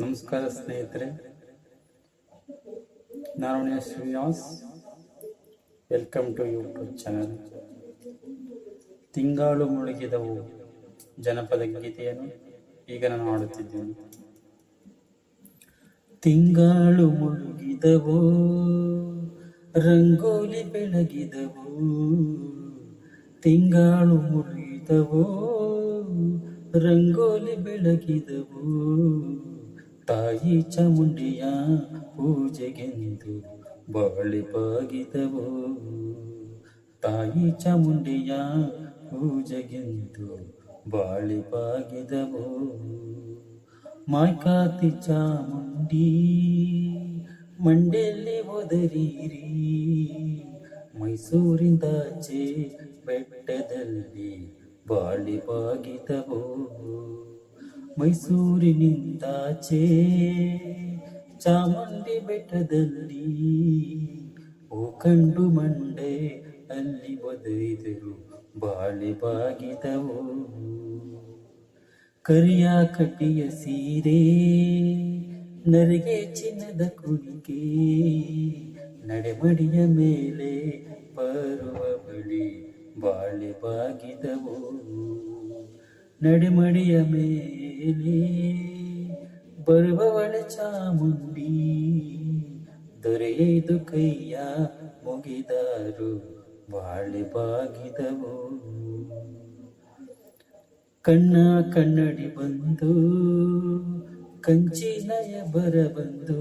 ನಮಸ್ಕಾರ ಸ್ನೇಹಿತರೆ. Narayana Srinivas. Welcome to YouTube channel ತಿಂಗಾಳು ಮುಳುಗಿದವು. ಜನಪದ ಗೀತೆಯನ್ನು ಈಗ ನಾನು ಹಾಡುತ್ತಿದ್ದೇನೆ. ತಿಂಗಾಳು ಮುಳುಗಿದವು. ರಂಗೋಲಿ ಬೆಳಗಿದವು. ತಿಂಗಾಳು ಮುಳುಗಿದವು. ರಂಗೋಲಿ ಬೆಳಗಿದವು. ತಾಯಿ ಚಾಮುಂಡಿಯ ಪೂಜೆಗೆಂದು ಬಾಳಿ ಬಾಗಿದವು. ತಾಯಿ ಚಾಮುಂಡಿಯ ಪೂಜೆಗೆಂದು ಬಾಳಿ ಬಾಗಿದವು. ಮಾಯ್ಕಾತಿ ಚಾಮುಂಡಿ ಮಂಡೆಯಲ್ಲಿ ಒದರಿರಿ ಮೈಸೂರಿಂದಾಚೆ ಬೆಟ್ಟದಲ್ಲಿ ಬಾಳಿ ಬಾಗಿದವು ಮೈಸೂರಿನಿಂದಾಚೆ ಚಾಮುಂಡಿ ಬೆಟ್ಟದಲ್ಲಿ ಓ ಕಂಡು ಮಂಡೆ ಅಲ್ಲಿ ಒದರಿದರು ಬಾಳಿ ಬಾಗಿದವು ಕರಿಯ ಕಟ್ಟಿಯ ಸೀರೆ, ನರಿಗೆ ಚಿನ್ನದ ಕುಣಿಕೆ, ನಡೆಮಡಿಯ ಮೇಲೆ ಬರುವ ಬಾಗಿದವು ನಡಿಮಡಿಯ ಮೇಲೆ ಬರುವವಳ ಚಾಮುಂಡಿ ದೊರೆಯದು ಕೈಯ ಮುಗಿದಾರು, ಬಾಳಿ ಬಾಗಿದವು. ಕಣ್ಣ ಕನ್ನಡಿ ಬಂದು ಕಂಚಿನಯ ಬರ ಬಂದು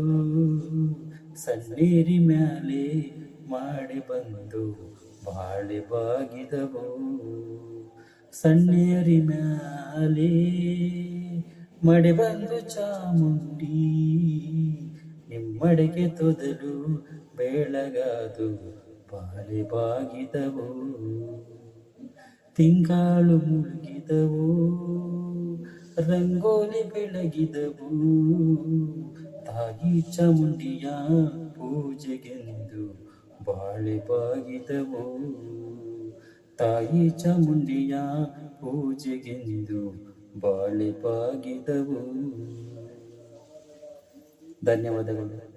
ಸಣ್ಣೀರಿ ಮ್ಯಾಲೆ ಮಾಡಿ ಬಂದು. ಬಾಳೆ ಬಾಗಿದವು, ಸಣ್ಣೇರಿ ಮ್ಯಾಲೆ ಮಡೆ ಬಂದು ಚಾಮುಂಡಿ, ನಿಮ್ಮಡೆಗೆ ತೊದಲು ಬೆಳಗಾದು ಬಾಳೆ ಬಾಗಿದವು. ತಿಂಗಾಳು ಮುಳುಗಿದವು, ರಂಗೋಲಿ ಬೆಳಗಿದವು. ತಾಯಿ ಚಾಮುಂಡಿಯ ಪೂಜೆಗೆಂದು ಬಾಳೆ ಬಾಗಿದವು ತಾಯಿ ಚಾಮುಂಡಿಯ ಪೂಜೆಗೆಂದು ಬಾಳೆ ಬಾಗಿದವು ಧನ್ಯವಾದಗಳು.